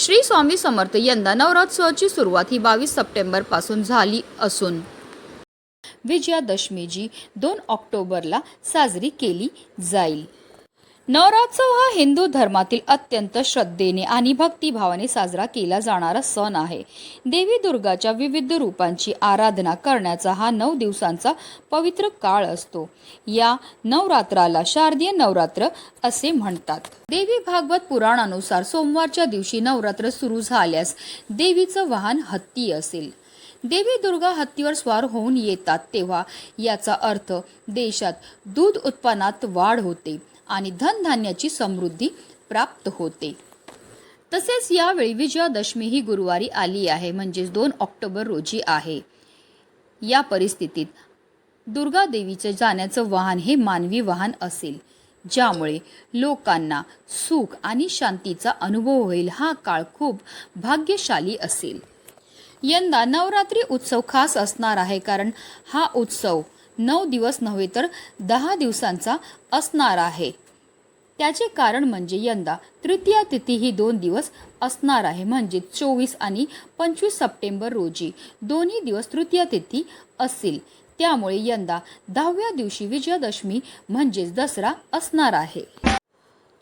श्री स्वामी समर्थ यंदा नवरात्रोत्सवाची सुरुवात ही बावीस सप्टेंबरपासून झाली असून. विजयादशमी जी दोन ऑक्टोबरला साजरी केली जाईल. नवरात्सव हा हिंदू धर्मातील अत्यंत श्रद्धेने आणि भक्तिभावाने साजरा केला जाणारा सण आहे. देवी दुर्गाच्या विविध रूपांची आराधना करण्याचा हा नऊ दिवसांचा पवित्र काळ असतो. या नवरात्राला शारदीय नवरात्र असे म्हणतात. देवी भागवत पुराणानुसार सोमवारच्या दिवशी नवरात्र सुरू झाल्यास देवीचं वाहन हत्ती असेल. देवी दुर्गा हत्तीवर स्वार होऊन येतात तेव्हा याचा अर्थ देशात दूध उत्पन्नात वाढ होते. आणि धनधान्याची समृद्धी प्राप्त होते. तसेच यावेळी विजयादशमी ही गुरुवारी आली आहे म्हणजेच दोन ऑक्टोबर रोजी आहे. या परिस्थितीत दुर्गा देवीचे जाण्याचं वाहन हे मानवी वाहन असेल ज्यामुळे लोकांना सुख आणि शांतीचा अनुभव होईल हा काळ खूप भाग्यशाली असेल. यंदा नवरात्री उत्सव खास असणार आहे कारण हा उत्सव नऊ दिवस नव्हे तर दहा दिवसांचा असणार आहे. त्याचे कारण म्हणजे यंदा तृतीया तिथी ही दोन दिवस असणार आहे. म्हणजे चोवीस आणि पंचवीस सप्टेंबर रोजी दोन्ही दिवस तृतीया तिथी असतील त्यामुळे यंदा दहाव्या दिवशी विजयादशमी म्हणजेच दसरा असणार आहे.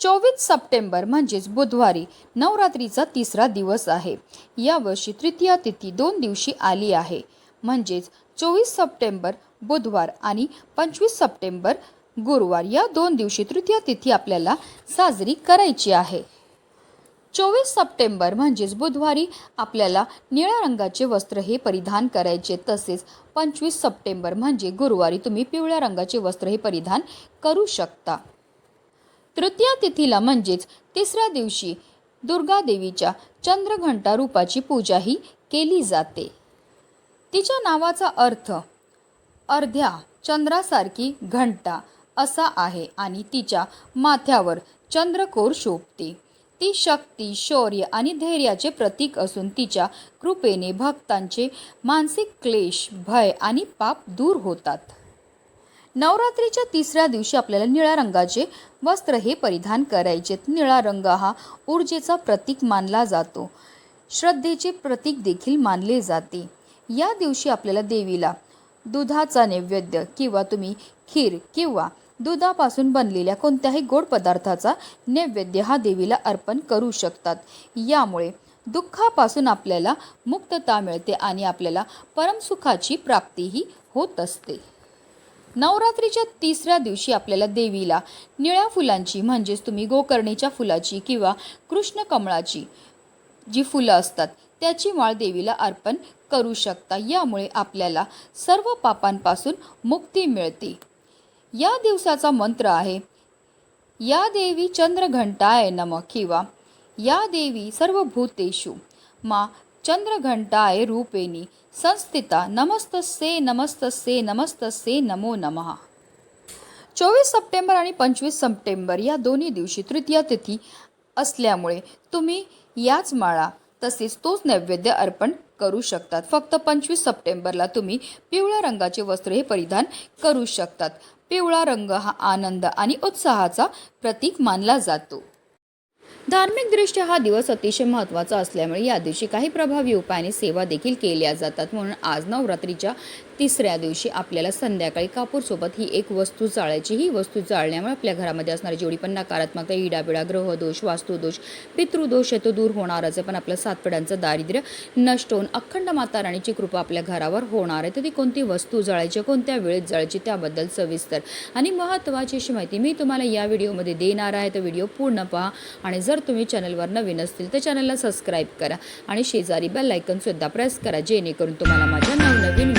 चोवीस सप्टेंबर म्हणजेच बुधवारी नवरात्रीचा तिसरा दिवस आहे. यावर्षी तृतीया तिथी दोन दिवशी आली आहे. म्हणजेच चोवीस सप्टेंबर बुधवार आणि पंचवीस सप्टेंबर गुरुवार या दोन दिवशी तृतीय तिथी आपल्याला साजरी करायची आहे. चोवीस सप्टेंबर म्हणजेच बुधवारी आपल्याला निळ्या रंगाचे वस्त्र हे परिधान करायचे. तसेच पंचवीस सप्टेंबर म्हणजे गुरुवारी तुम्ही पिवळ्या रंगाचे वस्त्र हे परिधान करू शकता. तृतीया तिथीला म्हणजेच तिसऱ्या दिवशी दुर्गादेवीच्या चंद्रघंटा रूपाची पूजाही केली जाते. तिच्या नावाचा अर्थ अर्ध्या चंद्रासारखी घंटा असा आहे आणि तिच्या माथ्यावर चंद्रकोर शोभते. ती शक्ती शौर्य आणि धैर्याचे प्रतीक असून तिच्या कृपेने भक्तांचे मानसिक क्लेश भय आणि पाप दूर होतात. नवरात्रीच्या तिसऱ्या दिवशी आपल्याला निळ्या रंगाचे वस्त्र हे परिधान करायचे. निळा रंग हा ऊर्जेचा प्रतीक मानला जातो. श्रद्धेचे प्रतीक देखील मानले जाते. या दिवशी आपल्याला देवीला दुधाचा नैवेद्य किंवा तुम्ही खीर किंवा दुधापासून बनलेल्या कोणत्याही गोड पदार्थाचा नैवेद्य हा देवीला अर्पण करू शकतात. यामुळे दुःखापासून आपल्याला मुक्तता मिळते आणि आपल्याला परमसुखाची प्राप्तीही होत असते. नवरात्रीच्या तिसऱ्या दिवशी आपल्याला देवीला निळ्या फुलांची म्हणजेच तुम्ही गोकर्णीच्या फुलाची किंवा कृष्ण कमळाची जी फुलं असतात त्याची माळ देवीला अर्पण करू शकता. यामुळे आपल्याला सर्व पापांपासून मुक्ती मिळते. या दिवसाचा मंत्र आहे या देवी चंद्रघंटाय नम किंवा या देवी सर्व भूतेषु मा चंद्रघंटाय रूपेणी संस्थिता नमस्तसे नमस्तसे नमस्तसे नमो नमः. चोवीस सप्टेंबर आणि पंचवीस सप्टेंबर या दोन्ही दिवशी तृतीया तिथी असल्यामुळे तुम्ही याच माळा तसेच तोच नैवेद्य अर्पण करू शकतात. फक्त पंचवीस सप्टेंबरला तुम्ही पिवळ्या रंगाचे वस्त्र हे परिधान करू शकतात. पिवळा रंग हा आनंद आणि उत्साहाचा प्रतीक मानला जातो. धार्मिकदृष्ट्या हा दिवस अतिशय महत्त्वाचा असल्यामुळे या दिवशी काही प्रभावी उपायाने सेवा देखील केल्या जातात. म्हणून आज नवरात्रीच्या तिसऱ्या दिवशी आपल्याला संध्याकाळी कापूरसोबत ही एक वस्तू जाळायची. ही वस्तू जाळण्यामुळे आपल्या घरामध्ये असणारी जेवढी पण नकारात्मकता इडाबिडा ग्रहदोष वास्तुदोष पितृदोष आहे तो दूर होणारच आहे. पण आपल्या सातपिढ्यांचं दारिद्र्य नष्ट होऊन अखंड माता राणीची कृपा आपल्या घरावर होणार आहे. तर ती कोणती वस्तू जाळायची कोणत्या वेळेत जाळायची त्याबद्दल सविस्तर आणि महत्त्वाची अशी माहिती मी तुम्हाला या व्हिडिओमध्ये देणार आहे. तर व्हिडिओ पूर्ण पहा आणि जर तुम्ही चॅनलवर नवीन असतील तर चॅनलला सबस्क्राईब करा आणि शेजारी बेल सुद्धा प्रेस करा जेणेकरून तुम्हाला माझ्या नवनवीन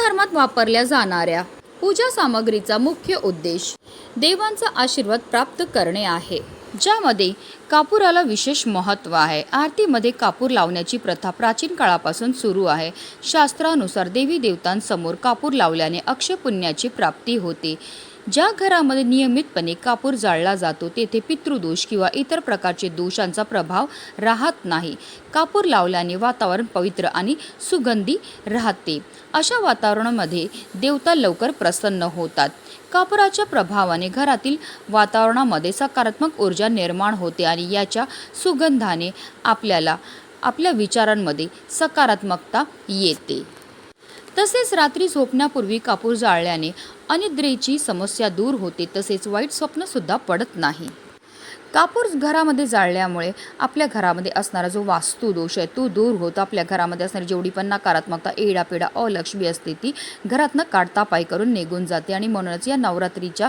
धर्मात वापरल्या जाणाऱ्या पूजा सामग्रीचा मुख्य उद्देश देवांचा आशीर्वाद प्राप्त करणे आहे. ज्यामध्ये कापूराला विशेष महत्त्व आहे. आरतीमध्ये कापूर लावण्याची प्रथा प्राचीन काळापासून सुरू आहे. शास्त्रानुसार देवी देवतांसमोर कापूर लावल्याने अक्षय पुण्याची प्राप्ती होते. ज्या घरामध्ये नियमितपणे कापूर जाळला जातो तेथे पितृदोष किंवा इतर प्रकारचे दोषांचा प्रभाव राहत नाही. कापूर लावल्याने वातावरण पवित्र आणि सुगंधी राहते. अशा वातावरणामध्ये देवता लवकर प्रसन्न होतात. कापराच्या प्रभावाने घरातील वातावरणामध्ये सकारात्मक ऊर्जा निर्माण होते आणि याच्या सुगंधाने आपल्याला आपल्या विचारांमध्ये सकारात्मकता येते. तसेच रात्री झोपण्यापूर्वी कापूर जाळल्याने अनिद्रेची समस्या दूर होते तसेच वाईट स्वप्नसुद्धा पडत नाही. कापूर घरामध्ये जाळल्यामुळे आपल्या घरामध्ये असणारा जो वास्तुदोष आहे तो दूर होतो. आपल्या घरामध्ये असणारी जेवढी पण नकारात्मकता एडापेडा अलक्ष्मी असते ती घरातनं काढता पाय करून निघून जाते आणि म्हणूनच या नवरात्रीच्या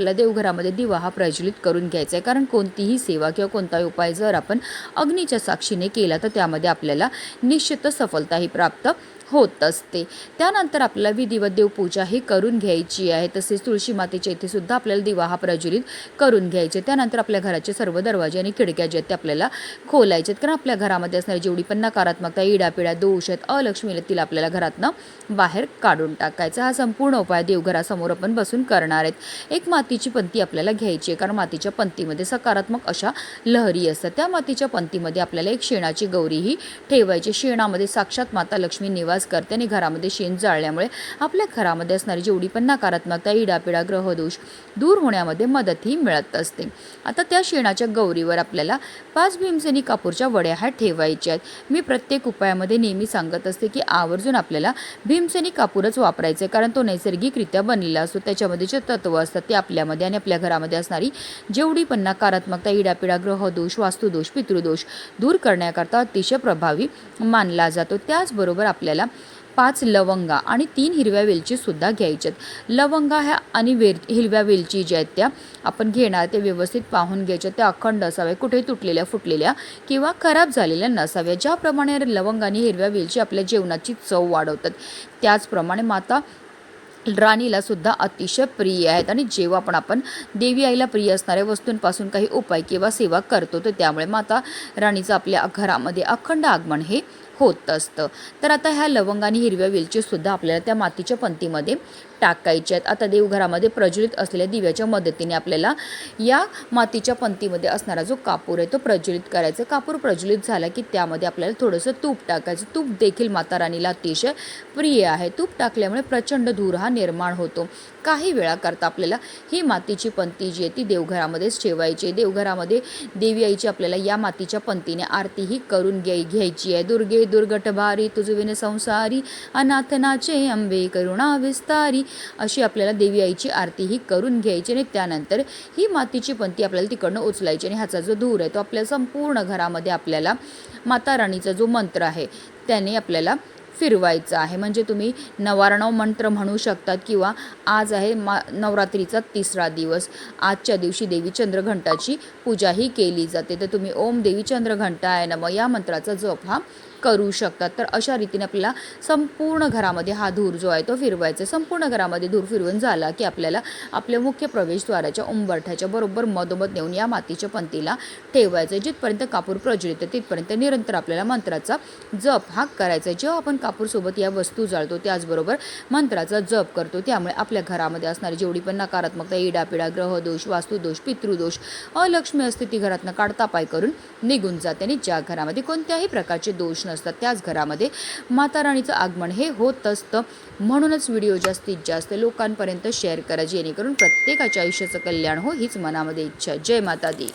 आपल्याला देवघरामध्ये दिवा हा प्रज्वलित करून घ्यायचा आहे. कारण कोणतीही सेवा किंवा कोणताही उपाय जर आपण अग्नीच्या साक्षीने केला तर त्यामध्ये आपल्याला निश्चित सफलता ही प्राप्त होत असते. त्यानंतर आपल्याला विधिवत देवपूजा ही करून घ्यायची आहे. तसेच तुळशी मातेच्या इथे सुद्धा आपल्याला दिवा हा प्रज्वलित करून घ्यायचे. त्यानंतर आपल्या घराचे सर्व दरवाजे आणि खिडक्या जे आहेत ते आपल्याला खोलायचे आहेत. कारण आपल्या घरामध्ये असणारी जेवढी पण नकारात्मकता इडापिडा दोष आहेत अलक्ष्मी आहेत तिला आपल्याला घरातनं बाहेर काढून टाकायचा. हा संपूर्ण उपाय देवघरासमोर आपण बसून करणार आहेत. एक मातीची पंती आपल्याला घ्यायची आहे. कारण मातीच्या पंतीमध्ये सकारात्मक अशा लहरी असतात. त्या मातीच्या पंतीमध्ये आपल्याला एक शेणाची गौरीही ठेवायची शेणामध्ये साक्षात माता लक्ष्मी निवास करते आणि घरामध्ये शेण जाळल्यामुळे आपल्या घरामध्ये असणारी जेवढी पण नकारात्मकता इडापिडा ग्रहदोष दूर होण्यामध्ये मदतही मिळत असते. आता त्या शेणाच्या गौरीवर आपल्याला पाच भीमसेनी कापूरच्या वड्या ह्या ठेवायच्या आहेत. मी प्रत्येक उपायामध्ये नेहमी सांगत असते की आवर्जून आपल्याला भीमसेनी कापूरच वापरायचं आहे कारण तो नैसर्गिकरित्या बनलेला असतो. त्याच्यामध्ये जे तत्व असतात ते आपल्यामध्ये आणि आपल्या घरामध्ये असणारी जेवढी पण नकारात्मकता इडापिडा ग्रहदोष वास्तुदोष पितृदोष दूर करण्याकरता अतिशय प्रभावी मानला जातो. त्याचबरोबर आपल्याला पाच लवंगा आणि तीन हिरव्या वेलचीसुद्धा घ्यायच्यात. लवंगा ह्या आणि वेल हिरव्या वेलची ज्या आहेत त्या आपण घेणार ते व्यवस्थित पाहून घ्यायच्या. त्या अखंड असाव्या कुठे तुटलेल्या फुटलेल्या किंवा खराब झालेल्या नसाव्या. ज्याप्रमाणे लवंग आणि हिरव्या वेलची आपल्या जेवणाची चव वाढवतात त्याचप्रमाणे माता राणीला सुद्धा अतिशय प्रिय आहेत. आणि जेव्हा पण आपण देवी आईला प्रिय असणाऱ्या वस्तूंपासून काही उपाय किंवा सेवा करतो तर त्यामुळे माता राणीचं आपल्या घरामध्ये अखंड आगमन हे होत असतं. तर आता ह्या लवंग आणि हिरव्या वेलचीसुद्धा आपल्याला त्या मातीच्या पंतीमध्ये टाकायच्या आहेत. आता देवघरामध्ये प्रज्वलित असलेल्या दिव्याच्या मदतीने आपल्याला या मातीच्या पंतीमध्ये असणारा जो कापूर आहे तो प्रज्वलित करायचा कापूर प्रज्वलित झाला की त्यामध्ये आपल्याला थोडंसं तूप टाकायचं. तूप देखील माता राणीला अतिशय प्रिय आहे. तूप टाकल्यामुळे प्रचंड धूर हा निर्माण होतो. काही वेळाकरता आपल्याला ही मातीची पंती जी आहे ती देवघरामध्येच ठेवायची आहे. देवघरामध्ये देवी आईची आपल्याला या मातीच्या पंतीने आरतीही करून घ्याय घ्यायची आहे. दुर्गे दुर्गट भारी तुझविन संसारी अनाथनाचे अंबे करुणा विस्तारी अशी आपल्याला देवी आईची आरती ही करून घ्यायची आणि त्यानंतर ही मातीची पंती आपल्याला तिकडनं उचलायची आणि ह्याचा जो धूर आहे तो आपल्या संपूर्ण घरामध्ये आपल्याला माता राणीचा जो मंत्र आहे त्याने आपल्याला फिरवायचं आहे. म्हणजे तुम्ही नवारणव मंत्र म्हणू शकतात किंवा आज आहे मा नवरात्रीचा तिसरा दिवस. आजच्या दिवशी देवी चंद्रघंटाची पूजाही केली जाते. तर तुम्ही ओम देवी चंद्रघंटा आहे नम या मंत्राचा जप हा करू शकतात. तर अशा रीतीने आपल्याला संपूर्ण घरामध्ये हा धूर जो आहे तो फिरवायचा संपूर्ण घरामध्ये धूर फिरवून झाला की आपल्याला आपल्या मुख्य प्रवेशद्वाराच्या उंबरठ्याच्या बरोबर मधोमध नेऊन या मातीच्या पंतीला ठेवायचं आहे. जिथपर्यंत कापूर प्रज्वलित आहे तिथपर्यंत निरंतर आपल्याला मंत्राचा जप हा करायचा आहे. जेव्हा आपण कापूरसोबत या वस्तू जाळतो त्याचबरोबर मंत्राचा जप करतो त्यामुळे आपल्या घरामध्ये असणारी जेवढी पण नकारात्मकता इडापिडा ग्रहदोष वास्तुदोष पितृदोष अलक्ष्मी असते ती घरातनं काढता पाय करून निघून जाते. आणि ज्या घरामध्ये कोणत्याही प्रकारचे दोष नसतात त्याच घरामध्ये. माता राणीचं आगमन हे होत असतं. म्हणूनच व्हिडिओ जास्तीत जास्त लोकांपर्यंत शेअर करा जेणेकरून प्रत्येकाच्या आयुष्याचं कल्याण हो हीच मनामध्ये इच्छा. जय माता दी.